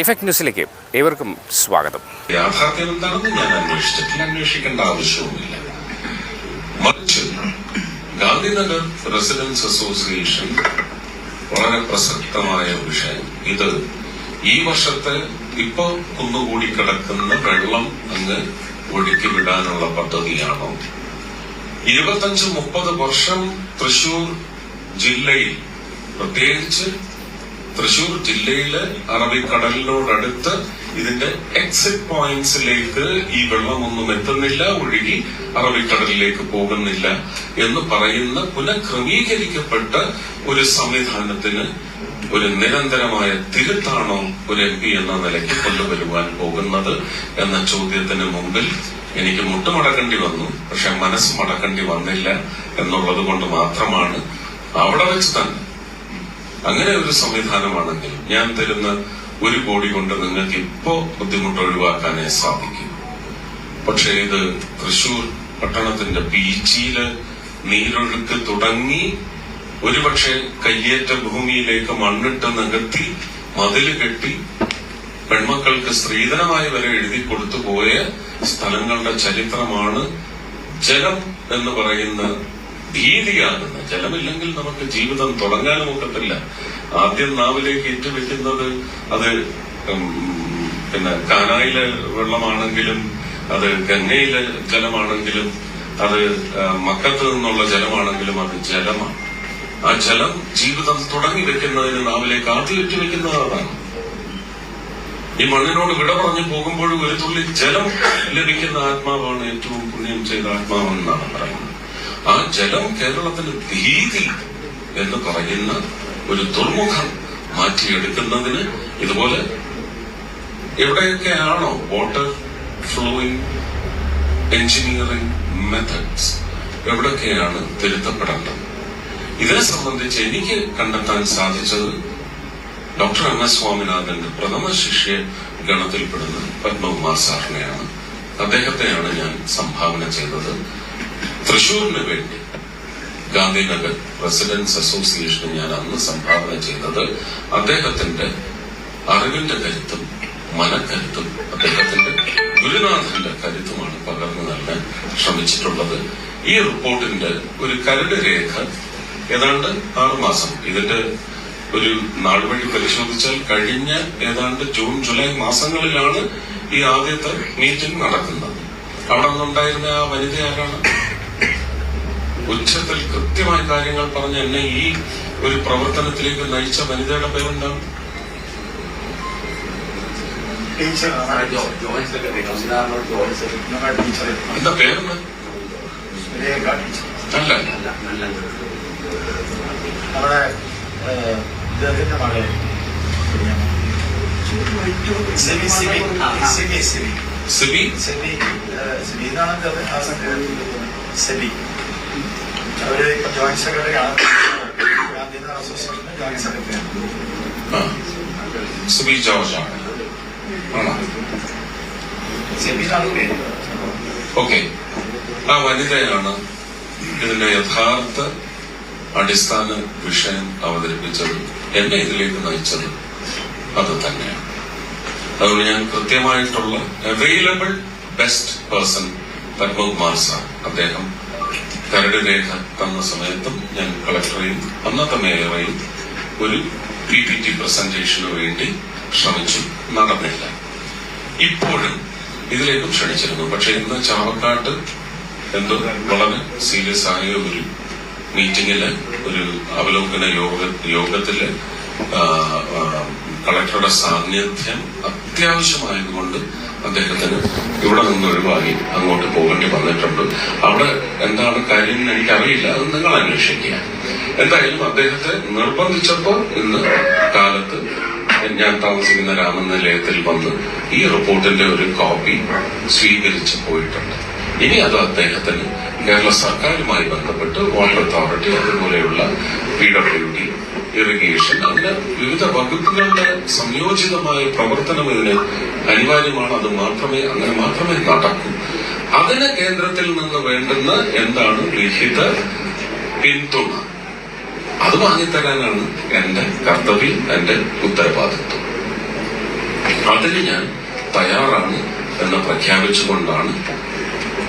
Effect ന്യൂസിലേക്ക് ഏവർക്കും സ്വാഗതം. ഗാന്ധിനഗർ റെസിഡൻസ് അസോസിയേഷൻ വളരെ പ്രസക്തമായ വിഷയം. ഇത് ഈ വർഷത്തെ ഇപ്പൊ കുന്നുകൂടി കിടക്കുന്ന വെള്ളം അങ്ങ് ഒഴുക്കി വിടാനുള്ള പദ്ധതിയാണോ? ഇരുപത്തഞ്ച് മുപ്പത് വർഷം തൃശൂർ ജില്ലയിൽ പ്രത്യേകിച്ച് തൃശൂർ ജില്ലയിലെ അറബിക്കടലിനോടടുത്ത് ഇതിന്റെ എക്സിറ്റ് പോയിന്റ്സിലേക്ക് ഈ വെള്ളമൊന്നും എത്തുന്നില്ല ഒഴുകി അറബിക്കടലിലേക്ക് പോകുന്നില്ല എന്ന് പറയുന്ന പുനഃക്രമീകരിക്കപ്പെട്ട ഒരു സംവിധാനത്തിന് ഒരു നിരന്തരമായ തിരുത്താണോ ഒരു എം പി എന്ന നിലയ്ക്ക് കൊണ്ടുവരുവാൻ പോകുന്നത് എന്ന ചോദ്യത്തിന് മുമ്പിൽ എനിക്ക് മുട്ടുമടക്കേണ്ടി വന്നു. പക്ഷെ മനസ്സ് മടക്കേണ്ടി വന്നില്ല എന്നുള്ളത് കൊണ്ട് മാത്രമാണ് അവിടെ വെച്ച് തന്നെ അങ്ങനെ ഒരു സംവിധാനമാണെങ്കിൽ ഞാൻ തരുന്ന ഒരു കോടി കൊണ്ട് നിങ്ങൾക്ക് ഇപ്പോ ബുദ്ധിമുട്ട് ഒഴിവാക്കാനേ സാധിക്കും. പക്ഷേ ഇത് തൃശൂർ പട്ടണത്തിന്റെ ബീച്ചിൽ നീരൊഴുക്ക് തുടങ്ങി ഒരുപക്ഷെ കയ്യേറ്റ ഭൂമിയിലേക്ക് മണ്ണിട്ട് നികത്തി മതിൽ കെട്ടി പെൺമക്കൾക്ക് സ്ത്രീധനമായി വരെ എഴുതി കൊടുത്തു പോയ സ്ഥലങ്ങളുടെ ചരിത്രമാണ് ജലം എന്ന് പറയുന്ന ഭീതിയാകുന്ന. ജലമില്ലെങ്കിൽ നമുക്ക് ജീവിതം തുടങ്ങാനും ഒക്കത്തില്ല. ആദ്യം നാവിലേക്ക് ഏറ്റുവെക്കുന്നത് അത് പിന്നെ കാനായിലെ വെള്ളമാണെങ്കിലും അത് ഗംഗയിലെ ജലമാണെങ്കിലും അത് മക്കത്ത് നിന്നുള്ള ജലമാണെങ്കിലും അത് ജലമാണ്. ആ ജലം ജീവിതം തുടങ്ങി വെക്കുന്നതിന് നാവിലേക്ക് ആദ്യം ഏറ്റുവെക്കുന്നത് അതാണ് ഈ മണ്ണിനോട് വിട പറഞ്ഞു പോകുമ്പോഴും ഒരു തുള്ളി ജലം ലഭിക്കുന്ന ആത്മാവാണ് ഏറ്റവും പുണ്യം ചെയ്ത ആത്മാവെന്നാണ് പറയുന്നത്. ആ ജലം കേരളത്തിന് ഭീതി എന്ന് പറയുന്ന ഒരു ദുർമുഖം മാറ്റിയെടുക്കുന്നതിന് ഇതുപോലെ എവിടെയൊക്കെയാണോ വാട്ടർ ഫ്ലോയിങ് എഞ്ചിനീയറിംഗ് മെത്തഡ്സ് എവിടെയൊക്കെയാണ് തിരുത്തപ്പെടേണ്ടത്? ഇതിനെ സംബന്ധിച്ച് എനിക്ക് കണ്ടെത്താൻ സാധിച്ചത് ഡോക്ടർ എം എസ് സ്വാമിനാഥന്റെ പ്രഥമ ശിഷ്യ ഗണത്തിൽപ്പെടുന്ന പത്മകുമാർ സാറിനെയാണ്. അദ്ദേഹത്തെയാണ് ഞാൻ സംഭാവന ചെയ്തത്. തൃശൂരിന് വേണ്ടി ഗാന്ധിനഗർ പ്രസിഡന്റ്സ് അസോസിയേഷന് ഞാൻ അന്ന് സംഭാവന ചെയ്തത് അദ്ദേഹത്തിന്റെ അറിവിന്റെ കരുത്തും മനക്കരുത്തും അദ്ദേഹത്തിന്റെ ഗുരുനാഥന്റെ കരുത്തുമാണ് പകർന്നു നൽകാൻ ശ്രമിച്ചിട്ടുള്ളത്. ഈ റിപ്പോർട്ടിന്റെ ഒരു കരട് രേഖ ഏതാണ്ട് ആറുമാസം ഇതിന്റെ ഒരു നാൾ വഴി പരിശോധിച്ചാൽ കഴിഞ്ഞ ഏതാണ്ട് ജൂൺ ജൂലൈ മാസങ്ങളിലാണ് ഈ ആദ്യത്തെ മീറ്റിംഗ് നടക്കുന്നത്. അവിടെ നിന്നുണ്ടായിരുന്ന ആ വനിത ആരാണ് ഉച്ചത്തിൽ കൃത്യമായ കാര്യങ്ങൾ പറഞ്ഞ് എന്നെ ഈ ഒരു പ്രവർത്തനത്തിലേക്ക് നയിച്ച വനിതയുടെ പേരെന്താണ്? ടീച്ചർ എന്താ പേരെന്ന് അല്ല. നല്ല നല്ല നമ്മുടെ ഇദ്ദേഹത്തിന്റെ മകളെ സെബി സെബി. സെബി സെബി. സെബി? സെബി സെബി. സിബി എന്നാണ് അദ്ദേഹം ആ സംഘടന സിബി അവർ ഇപ്പൊ ജോയിന്റ് സെക്രട്ടറി ആണ് ഗാന്ധിനഗർ അസോസിയേഷന്റെ ജോയിന്റ് സെക്രട്ടറി ആണ്. ആ. സിബി ജോർജ് ആണ്. ഓക്കെ ആ വനിതയാണ് ഇതിന്റെ യഥാർത്ഥ അടിസ്ഥാന വിഷയം അവതരിപ്പിച്ചത് എന്നെ ഇതിലേക്ക് നയിച്ചത് അത് തന്നെയാണ്. അതുകൊണ്ട് ഞാൻ കൃത്യമായിട്ടുള്ള available best person Padmakumar sir. അദ്ദേഹം കരട് രേഖ തന്ന സമയത്തും ഞാൻ കളക്ടറെയും അന്നത്തെ മേയറെയും ഒരു പി പി ടി പ്രസന്റേഷന് വേണ്ടി ശ്രമിച്ചു. നടന്നില്ല. ഇപ്പോഴും ഇതിലേക്കും ക്ഷണിച്ചിരുന്നു. പക്ഷെ ഇന്ന് ചാവക്കാട്ട് എന്തോ വളരെ സീരിയസ് ആയ ഒരു മീറ്റിംഗിൽ ഒരു അവലോകന യോഗ യോഗത്തിൽ കളക്ടറുടെ സാന്നിധ്യം അത്യാവശ്യമായതുകൊണ്ട് അദ്ദേഹത്തിന് ഇവിടെ നിന്ന് ഒഴിവാക്കി അങ്ങോട്ട് പോകേണ്ടി വന്നിട്ടുണ്ട്. അവിടെ എന്താണ് കാര്യം എന്ന് എനിക്കറിയില്ല. അത് നിങ്ങൾ അന്വേഷിക്കുക. എന്തായാലും അദ്ദേഹത്തെ നിർബന്ധിച്ചപ്പോൾ ഇന്ന് കാലത്ത് ഞാൻ താമസിക്കുന്ന രാമനിലയത്തിൽ വന്ന് ഈ റിപ്പോർട്ടിന്റെ ഒരു കോപ്പി സ്വീകരിച്ച് പോയിട്ടുണ്ട്. ഇനി അത് അദ്ദേഹത്തിന് കേരള സർക്കാരുമായി ബന്ധപ്പെട്ട് വാട്ടർ അതോറിറ്റി അതുപോലെയുള്ള പി ഡബ്ല്യു ഡി ഇറിഗേഷൻ അങ്ങനെ വിവിധ വകുപ്പുകളുടെ സംയോജിതമായ പ്രവർത്തനം ഇതിന് അനിവാര്യമാണ്. അത് മാത്രമേ അങ്ങനെ മാത്രമേ നടക്കൂ. അതിന് കേന്ദ്രത്തിൽ നിന്ന് വേണ്ടുന്ന എന്താണ്? ലിഖിത പിന്തുണ. അത് വാങ്ങിത്തരാനാണ് എന്റെ കർത്തവ്യം എന്റെ ഉത്തരവാദിത്വം. അതിന് ഞാൻ തയ്യാറാണ് എന്ന് പ്രഖ്യാപിച്ചുകൊണ്ടാണ്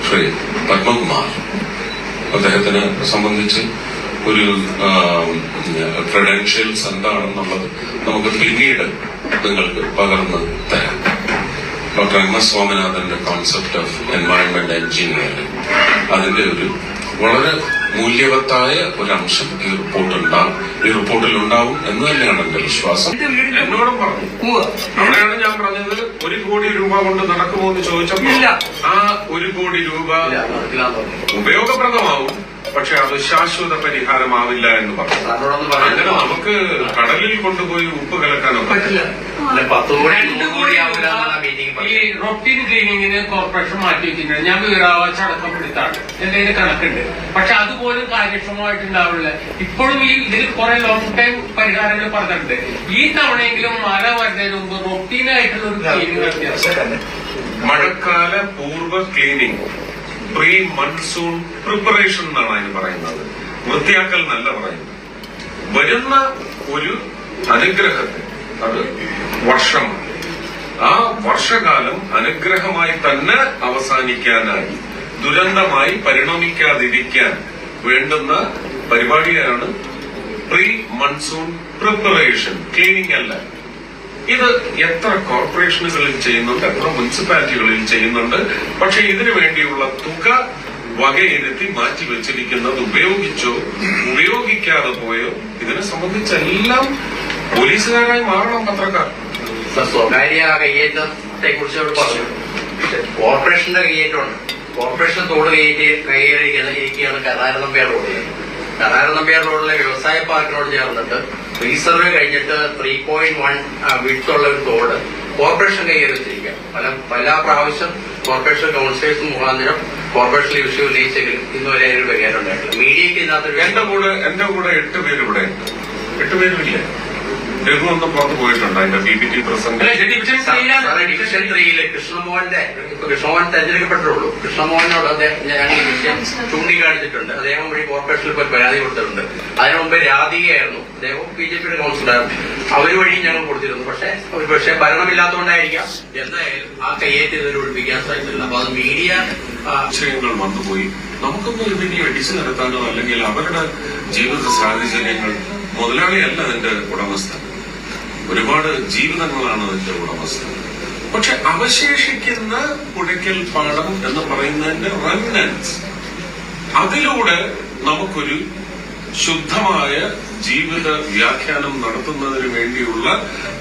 ശ്രീ പത്മകുമാർ അദ്ദേഹത്തിനെ സംബന്ധിച്ച് ഒരു ക്രെഡൻഷ്യൽസ് എന്താണെന്നുള്ളത് നമുക്ക് പിന്നീട് നിങ്ങൾക്ക് പകർന്ന് തരാം. ഡോക്ടർ എം എസ് സ്വാമിനാഥന്റെ കോൺസെപ്റ്റ് ഓഫ് എൻവയൺമെന്റ് എഞ്ചിനീയറിംഗ് അതിന്റെ ഒരു വളരെ മൂല്യവത്തായ ഒരു അംശം ഈ റിപ്പോർട്ട് ഉണ്ടാവും. ഈ റിപ്പോർട്ടിൽ ഉണ്ടാവും എന്ന് തന്നെയാണ് എന്റെ വിശ്വാസം. എന്നോടും പറഞ്ഞു. അവിടെയാണ് ഞാൻ പറഞ്ഞത് ഒരു കോടി രൂപ കൊണ്ട് നടക്കുമോ എന്ന് ചോദിച്ചപ്പോൾ ആ ഒരു കോടി രൂപ. ഉപയോഗപ്രദമാവും. പക്ഷെ അത് ശാശ്വത പരിഹാരമാവില്ല എന്ന് പറഞ്ഞു. അങ്ങനെ നമുക്ക് കടലിൽ കൊണ്ടുപോയി ഉപ്പ് കലക്കാനോ പറ്റില്ല. അല്ല പത്ത് കോടി രണ്ട് നൂറ് കോടി കോടി ആവില്ല എന്നാണ് മീറ്റിംഗ് ഈ റൊട്ടീൻ ക്ലീനിങ്ങിന് കോർപ്പറേഷൻ മാറ്റി വെച്ചിട്ടുണ്ട്. ഞാൻ വീറാവാച്ച അടക്കം എടുത്താണ് എന്റെ കയ്യിൽ കണക്കുണ്ട്. പക്ഷെ അതുപോലും കാര്യക്ഷമമായിട്ടുണ്ടാവില്ല ഇപ്പോഴും ഈ ഇതിൽ കുറെ ലോങ് ടൈം പരിഹാരങ്ങൾ പറഞ്ഞിട്ടുണ്ട്. ഈ തവണയെങ്കിലും മഴ വരുന്നതിന് മുമ്പ് റൊട്ടീനായിട്ടുള്ള ഒരു ക്ലീനിങ് നടത്തിയാൽ ശരി മഴക്കാല പൂർവ ക്ലീനിങ് പ്രീ മൺസൂൺ പ്രിപ്പറേഷൻ എന്നാണ് അതിന് പറയുന്നത്. വൃത്തിയാക്കൽ എന്നല്ല പറയുന്നത്. വരുന്ന ഒരു അനുഗ്രഹത്തെ അത് വർഷം. ആ വർഷകാലം അനുഗ്രഹമായി തന്നെ അവസാനിക്കാനായി ദുരന്തമായി പരിണമിക്കാതിരിക്കാൻ വേണ്ടുന്ന പരിപാടിയാണ് പ്രീ മൺസൂൺ പ്രിപ്പറേഷൻ ക്ലീനിങ് അല്ല. ഇത് എത്ര കോർപ്പറേഷനുകളിൽ ചെയ്യുന്നുണ്ട് എത്ര മുനിസിപ്പാലിറ്റികളിൽ ചെയ്യുന്നുണ്ട് പക്ഷെ ഇതിനു വേണ്ടിയുള്ള തുക വകയിരുത്തി മാറ്റി വെച്ചിരിക്കുന്നത് ഉപയോഗിച്ചോ ഉപയോഗിക്കാതെ പോയോ ഇതിനെ സംബന്ധിച്ചെല്ലാം പോലീസുകാരായി മാറണം പത്രക്കാർ. സ്വകാര്യ കയ്യേറ്റത്തെ കുറിച്ച് അവിടെ പറഞ്ഞു കോർപ്പറേഷന്റെ കയ്യേറ്റമുണ്ട്. കോർപ്പറേഷൻ തോട് കയ്യേറ്റി കൈകരിക്കുകയാണ് റോഡിൽ റോഡ് കരാരനമ്പേർ റോഡിലെ വ്യവസായ പാർക്കിനോട് ചേർന്നിട്ട് റീസർവേ കഴിഞ്ഞിട്ട് ത്രീ പോയിന്റ് വൺ വിട്ടുള്ള ഒരു തോട് കോർപ്പറേഷൻ കൈകാര്യം വെച്ചിരിക്കുക പല പല പ്രാവശ്യം കോർപ്പറേഷൻ കൗൺസിലേഴ്സ് മുഖാന്തരം കോർപ്പറേഷൻ ഇഷ്യൂ ഉന്നയിച്ചെങ്കിലും ഇന്നുവരെ അതിന് പരിഹാരം ഉണ്ടായിട്ടില്ല മീഡിയക്ക് ഇതിനകത്ത് എന്റെ കൂടെ എന്റെ കൂടെ എട്ട് പേര് ഇവിടെ ഉണ്ട്. എട്ട് പേരുമില്ലേ രഘു ഒന്ന് പുറത്ത് പോയിട്ടുണ്ട് അതിന്റെ ബി പി ടി ഡിവിഷൻ ത്രീയിൽ കൃഷ്ണമോഹന്റെ കൃഷ്ണമോഹൻ തെരഞ്ഞെടുക്കപ്പെട്ടുള്ളൂ കൃഷ്ണമോഹനോട് അദ്ദേഹം ഞാൻ ഈ വിഷയം ചൂണ്ടിക്കാണിച്ചിട്ടുണ്ട്. അദ്ദേഹം വഴി കോർപ്പറേഷനിൽ പോയി പരാതി കൊടുത്തിട്ടുണ്ട്. അതിനു മുമ്പ് രാധികയായിരുന്നു. അദ്ദേഹം ബി ജെ പിയുടെ കൗൺസിലറായിരുന്നു. അവർ വഴി ഞങ്ങൾ കൊടുത്തിരുന്നു. പക്ഷെ ഒരു പക്ഷേ ഭരണമില്ലാത്തതുകൊണ്ടായിരിക്കാം. എന്തായാലും ആ കയ്യേറ്റ് ഇതുവരെ ഒഴിപ്പിക്കാൻ സാധിച്ചില്ല അപ്പൊ അത് മീഡിയ ആശയങ്ങൾ വന്നുപോയി നമുക്കൊന്നും ഇതിനെ ഇടിച്ചു നടത്താനോ അല്ലെങ്കിൽ അവരുടെ ജീവിത സാഹചര്യങ്ങൾ മുതലാളിയല്ല അതിന്റെ ഉടമസ്ഥൻ. ഒരുപാട് ജീവിതങ്ങളാണ് അതിന്റെ ഉടമസ്ഥൻ. പക്ഷെ അവശേഷിക്കുന്ന പുഴയ്ക്കൽ പാടം എന്ന് പറയുന്നതിന്റെ റെമിനൻസ് അതിലൂടെ നമുക്കൊരു ശുദ്ധമായ ജീവിത വ്യാഖ്യാനം നടത്തുന്നതിന് വേണ്ടിയുള്ള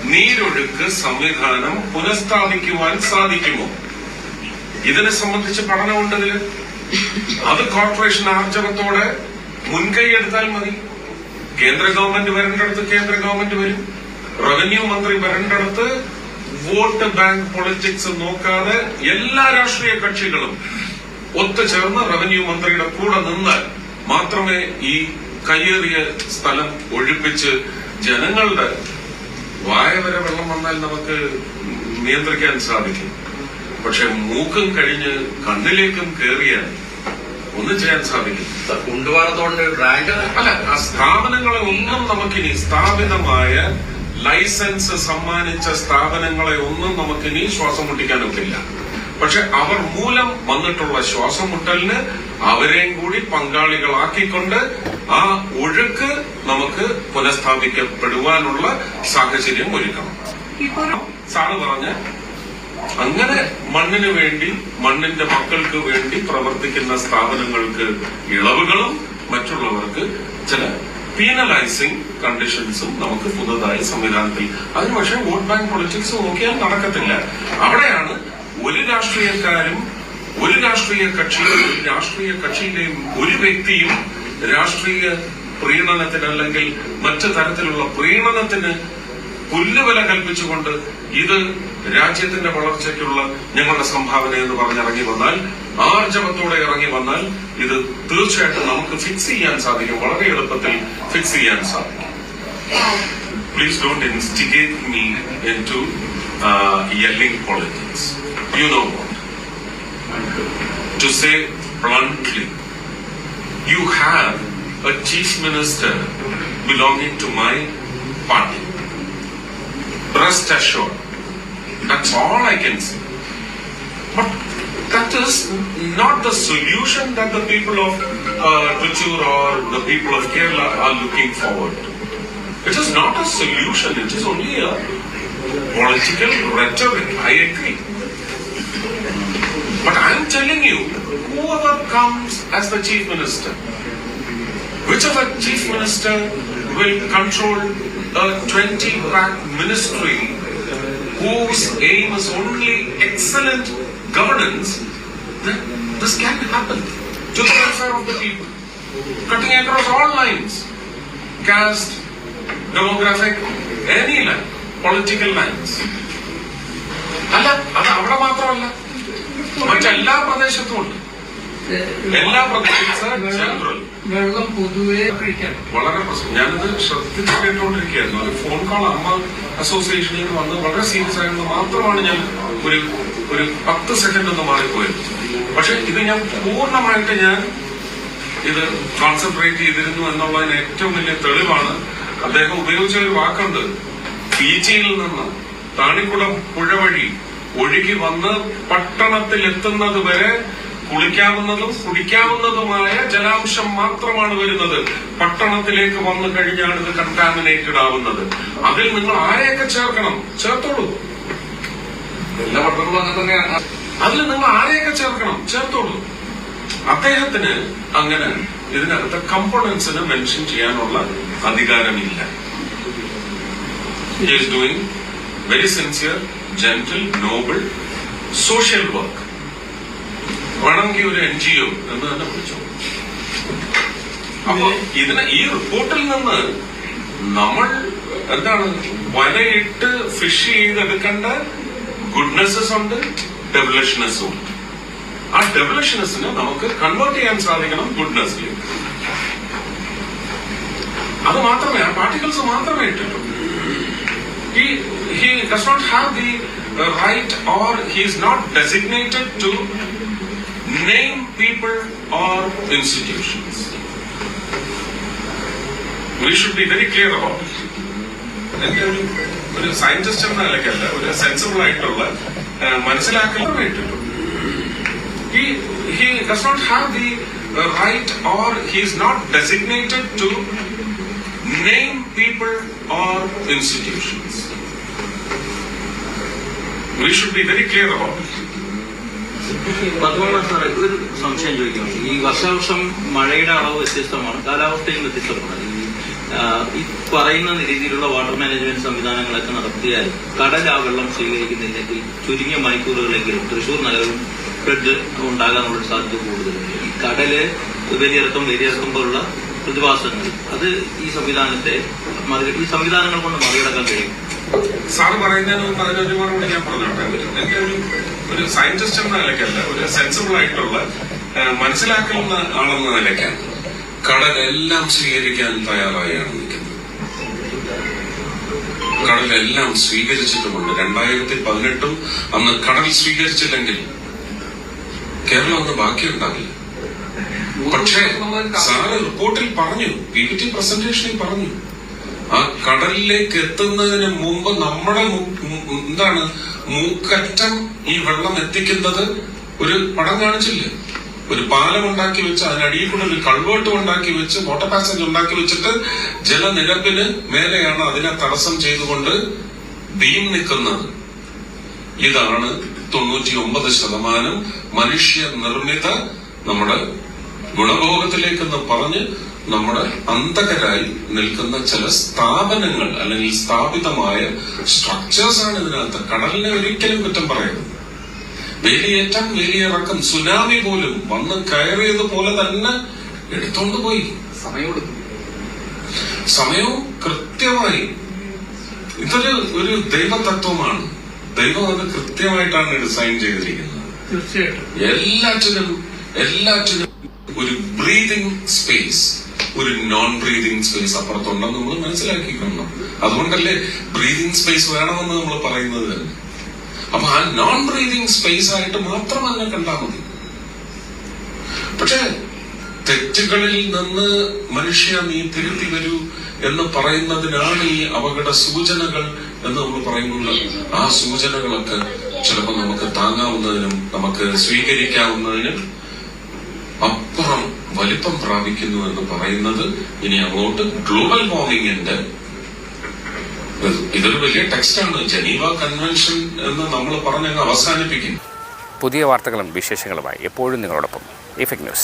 നീരൊഴുക്ക് സംവിധാനം പുനഃസ്ഥാപിക്കുവാൻ സാധിക്കുമോ? ഇതിനെ സംബന്ധിച്ച് പഠനമുണ്ടതിൽ ഇതിൽ അത് കോർപ്പറേഷൻ ആർജവത്തോടെ മുൻകൈ എടുത്താൽ മതി. കേന്ദ്ര ഗവൺമെന്റ് വരേണ്ടടുത്ത് കേന്ദ്ര ഗവൺമെന്റ് വരും. റവന്യൂ മന്ത്രി വരേണ്ടടുത്ത് വോട്ട് ബാങ്ക് പൊളിറ്റിക്സ് നോക്കാതെ എല്ലാ രാഷ്ട്രീയ കക്ഷികളും ഒത്തുചേർന്ന് റവന്യൂ മന്ത്രിയുടെ കൂടെ നിന്നാൽ മാത്രമേ ഈ കയ്യേറിയ സ്ഥലം ഒഴിപ്പിച്ച് ജനങ്ങളുടെ വായ വരെ വെള്ളം വന്നാൽ നമുക്ക് നിയന്ത്രിക്കാൻ സാധിക്കും. പക്ഷെ മൂക്കും കഴിഞ്ഞ് കണ്ണിലേക്കും കയറിയാൽ ഒന്നും ചെയ്യാൻ സാധിക്കും. കുണ്ടുപാറത്തോണ്ട് ബ്രാൻഡ് അല്ല ആ സ്ഥാപനങ്ങളെ ഒന്നും നമുക്കിനി സ്ഥാപിതമായ ലൈസൻസ് സമ്മാനിച്ച സ്ഥാപനങ്ങളെ ഒന്നും നമുക്കിനി ശ്വാസം മുട്ടിക്കാനൊക്കില്ല പക്ഷെ അവർ മൂലം വന്നിട്ടുള്ള ശ്വാസം മുട്ടലിന് അവരെയും കൂടി പങ്കാളികളാക്കിക്കൊണ്ട് ആ ഒഴുക്ക് നമുക്ക് പുനഃസ്ഥാപിക്കപ്പെടുവാനുള്ള സാഹചര്യം ഒരുക്കണം. സാറ് പറഞ്ഞ അങ്ങനെ മണ്ണിന് വേണ്ടി മണ്ണിന്റെ മക്കൾക്ക് വേണ്ടി പ്രവർത്തിക്കുന്ന സ്ഥാപനങ്ങൾക്ക് ഇളവുകളും മറ്റുള്ളവർക്ക് ചില പീനലൈസിംഗ് കണ്ടീഷൻസും നമുക്ക് പുതുതായി സംവിധാനത്തിൽ. അതിന് പക്ഷേ വോട്ട് ബാങ്ക് പൊളിറ്റിക്സ് നോക്കിയാൽ നടക്കത്തില്ല. അവിടെയാണ് ഒരു രാഷ്ട്രീയക്കാരും ഒരു രാഷ്ട്രീയ കക്ഷിയും ഒരു രാഷ്ട്രീയ കക്ഷിയിലെയും ഒരു വ്യക്തിയും രാഷ്ട്രീയ പ്രീണനത്തിന് അല്ലെങ്കിൽ മറ്റു തരത്തിലുള്ള പ്രീണനത്തിന് പുല്ലുവില കൽപ്പിച്ചുകൊണ്ട് ഇത് രാജ്യത്തിന്റെ വളർച്ചയ്ക്കുള്ള ഞങ്ങളുടെ സംഭാവന എന്ന് പറഞ്ഞിറങ്ങി വന്നാൽ ആർജവത്തോടെ ഇറങ്ങി വന്നാൽ ഇത് തീർച്ചയായിട്ടും നമുക്ക് ഫിക്സ് ചെയ്യാൻ സാധിക്കും. വളരെ എളുപ്പത്തിൽ ഫിക്സ് ചെയ്യാൻ സാധിക്കും. Please don't instigate me into yelling politics you know what to say bluntly you have a chief minister belonging to my party. Rest assured, That's all I can say. But that is not the solution that the people of uh, Trichure or the people of Kerala are looking forward to. It is not a solution, it is only a political rhetoric. I agree. But I am telling you, whoever comes as the chief minister, whichever chief minister will control a 20 pack ministry whose aim is only excellent governance, then this can happen to the welfare of the people, cutting across all lines caste, demographic, any line, political lines. അല്ല അത് അവിടെ മാത്രമല്ല മറ്റെല്ലാ പ്രദേശത്തും ഉണ്ട് എല്ലാ പ്രദേശത്തും general വെള്ളം പൊതുവെ വളരെ പ്രശ്നം. ഞാനിത് ശ്രദ്ധിച്ച് കേട്ടോണ്ടിരിക്കുകയായിരുന്നു ഒരു ഫോൺ കോൾ അമ്മ അസോസിയേഷനിൽ നിന്ന് വന്ന് വളരെ സീരിയസ് ആയിരുന്നു മാത്രമാണ് ഞാൻ ഒരു ഒരു പത്ത് സെക്കൻഡ് ഒന്ന് മാറിപ്പോയത്. പക്ഷെ ഇത് ഞാൻ പൂർണമായിട്ട് ഞാൻ ഇത് കോൺസെൻട്രേറ്റ് ചെയ്തിരുന്നു എന്നുള്ളതിന് ഏറ്റവും വലിയ തെളിവാണ് അദ്ദേഹം ഉപയോഗിച്ച ഒരു വാക്കുണ്ട്. ഫീജിയിൽ നിന്ന് താണിക്കുളം പുഴ വഴി ഒഴുകി വന്ന് പട്ടണത്തിൽ എത്തുന്നത് വരെ കുളിക്കാവുന്നതും കുടിക്കാവുന്നതുമായ ജലാംശം മാത്രമാണ് വരുന്നത്. പട്ടണത്തിലേക്ക് വന്നു കഴിഞ്ഞാണ് ഇത് കണ്ടാമിനേറ്റഡ് ആവുന്നത്. അതിൽ നിങ്ങൾ ആരെയൊക്കെ ചേർക്കണം? ചേർത്തോളൂ. എല്ലാ പട്ടണങ്ങളും അങ്ങനെ തന്നെയാണ്. അതിൽ നിങ്ങൾ ആരെയൊക്കെ ചേർക്കണം? ചേർത്തോളൂ. അദ്ദേഹത്തിന് അങ്ങനെ ഇതിനകത്ത് കമ്പോണൻസിന് മെൻഷൻ ചെയ്യാനുള്ള അധികാരമില്ല. Is doing very sincere gentle noble social work വേണമെങ്കിൽ ഒരു എൻ ജി ഒ എന്ന് തന്നെ വിളിച്ചു. അപ്പൊ ഇതിന് ഈ റിപ്പോർട്ടിൽ നിന്ന് നമ്മൾ എന്താണ് വലയിട്ട് ഫിഷ് ചെയ്തെടുക്കേണ്ട ഗുഡ്നെസ്സസ് ഉണ്ട് ഡെവലഷനസും ഉണ്ട്. ആ ഡെവലഷനസിനെ നമുക്ക് കൺവേർട്ട് ചെയ്യാൻ സാധിക്കണം ഗുഡ്നെസ്സിലേക്ക് അത് മാത്രമേ ആ പാർട്ടിക്കിൾസ് മാത്രമേ ഇട്ടിട്ടുള്ളൂ. he he does not have the right or he is not designated name people or institutions. We should be very clear about it. എന്റെ ഒരു ഒരു സയന്റിസ്റ്റ് എന്ന നിലയ്ക്കല്ല ഒരു സെൻസിബിൾ ആയിട്ടുള്ള ആ, മനസ്സിലാക്കൽ ഇട്ടിട്ടുണ്ട് he he does not have the uh, right or he is not designated to name people or institutions. We should be very clear about it. Padmanabha സാറേ ഒരു സംശയം ചോദിക്കണം. ഈ വർഷാവർഷം മഴയുടെ അളവ് വ്യത്യസ്തമാണ്. കാലാവസ്ഥയും വ്യത്യസ്തമാണ്. ഈ പറയുന്ന രീതിയിലുള്ള വാട്ടർ മാനേജ്മെന്റ് സംവിധാനങ്ങളൊക്കെ നടത്തിയാൽ കടൽ ആ വെള്ളം സ്വീകരിക്കുന്നില്ലെങ്കിൽ ചുരുങ്ങിയ മണിക്കൂറുകളെങ്കിലും തൃശൂർ നഗരവും ഫ്ലഡ് ഉണ്ടാകാനുള്ള സാധ്യത കൂടുതലുണ്ട്. ഈ കടൽ വലിയിറക്കം വലിയിറക്കം പോലുള്ള പ്രതിഭാസങ്ങൾ അത് ഈ സംവിധാനത്തെ ഈ സംവിധാനങ്ങൾ കൊണ്ട് മറികടക്കാൻ കഴിയും. സാറ് പറയുന്നതിന് മുമ്പ് അതിനൊരു കൂടി ഞാൻ പറഞ്ഞോട്ടെ എന്റെ ഒരു ഒരു സയന്റിസ്റ്റ് എന്ന നിലയ്ക്കല്ല ഒരു സെൻസിബിൾ ആയിട്ടുള്ള മനസ്സിലാക്കുന്ന ആളെന്ന നിലയ്ക്കാണ്. കടലെല്ലാം സ്വീകരിക്കാൻ തയ്യാറായാണ് നിൽക്കുന്നത്. കടലെല്ലാം സ്വീകരിച്ചിട്ടുമുണ്ട്. രണ്ടായിരത്തി പതിനെട്ടും അന്ന് കടൽ സ്വീകരിച്ചില്ലെങ്കിൽ കേരളം ഒന്ന് ബാക്കിയുണ്ടാകില്ല. പക്ഷേ സാറ് റിപ്പോർട്ടിൽ പറഞ്ഞു പി പി ടി പ്രസന്റേഷനിൽ പറഞ്ഞു. ആ കടലിലേക്ക് എത്തുന്നതിന് മുമ്പ് നമ്മുടെ എന്താണ് മൂക്കറ്റം ഈ വെള്ളം എത്തിക്കുന്നത് ഒരു പടം കാണിച്ചില്ലേ? ഒരു പാലം ഉണ്ടാക്കി വെച്ച് അതിനടിയിൽ കൂടെ ഒരു കൾവേർട്ട് ഉണ്ടാക്കി വെച്ച് വാട്ടർ പാസേജ് ഉണ്ടാക്കി വെച്ചിട്ട് ജലനിരപ്പിന് മേലെയാണ് അതിനെ തടസ്സം ചെയ്തുകൊണ്ട് ഭീം നിൽക്കുന്നത്. ഇതാണ് തൊണ്ണൂറ്റി ഒമ്പത് ശതമാനം മനുഷ്യ നിർമ്മിത നമ്മുടെ ഗുണഭോഗത്തിലേക്കെന്ന് പറഞ്ഞ് നമ്മുടെ അന്തകരായി നിൽക്കുന്ന ചില സ്ഥാപനങ്ങൾ അല്ലെങ്കിൽ സ്ഥാപിതമായ സ്ട്രക്ചേഴ്സ് ആണ് ഇതിനകത്ത്. കടലിനെ ഒരിക്കലും കുറ്റം പറയുന്നത് വേലിയേറ്റം വേലിയിറക്കം സുനാമി പോലും വന്ന് കയറിയത് പോലെ തന്നെ എടുത്തോണ്ട് പോയി. സമയമെടുക്കും സമയവും കൃത്യമായി. ഇതൊരു ഒരു ദൈവതത്വമാണ്. ദൈവം അത് കൃത്യമായിട്ടാണ് ഡിസൈൻ ചെയ്തിരിക്കുന്നത്. തീർച്ചയായിട്ടും. എല്ലാറ്റിനും എല്ലാറ്റിനും ഒരു ബ്രീതിങ് സ്പേസ് ഒരു നോൺ ബ്രീതിങ് സ്പേസ് അപ്പുറത്തുണ്ടെന്ന് നമ്മൾ മനസ്സിലാക്കിക്കണം അതുകൊണ്ടല്ലേ ബ്രീതിങ് സ്പേസ് വേണമെന്ന് നമ്മൾ പറയുന്നത് തന്നെ. അപ്പൊ ആ നോൺ ബ്രീതിങ് സ്പേസ് ആയിട്ട് മാത്രം അതിനെ കണ്ടാൽ മതി. പക്ഷേ തെറ്റുകളിൽ നിന്ന് മനുഷ്യ നീ തിരുത്തി വരൂ എന്ന് പറയുന്നതിനാണ് ഈ അപകട സൂചനകൾ എന്ന് നമ്മൾ പറയുന്നത്. ആ സൂചനകളൊക്കെ ചിലപ്പോൾ നമുക്ക് താങ്ങാവുന്നതിനും നമുക്ക് സ്വീകരിക്കാവുന്നതിനും അപ്പുറം വലിപ്പം പ്രാപിക്കുന്നു എന്ന് പറയുന്നത് ഇനി അങ്ങോട്ട് ഗ്ലോബൽ വാർമിംഗിന്റെ ഇത് ഇതൊരു വലിയ ടെക്സ്റ്റാണ്. ജനീവ കൺവെൻഷൻ എന്ന് നമ്മൾ പറഞ്ഞങ്ങ് അവസാനിപ്പിക്കും പുതിയ വാർത്തകളും വിശേഷങ്ങളുമായി എപ്പോഴും നിങ്ങളോടൊപ്പം. Effect news.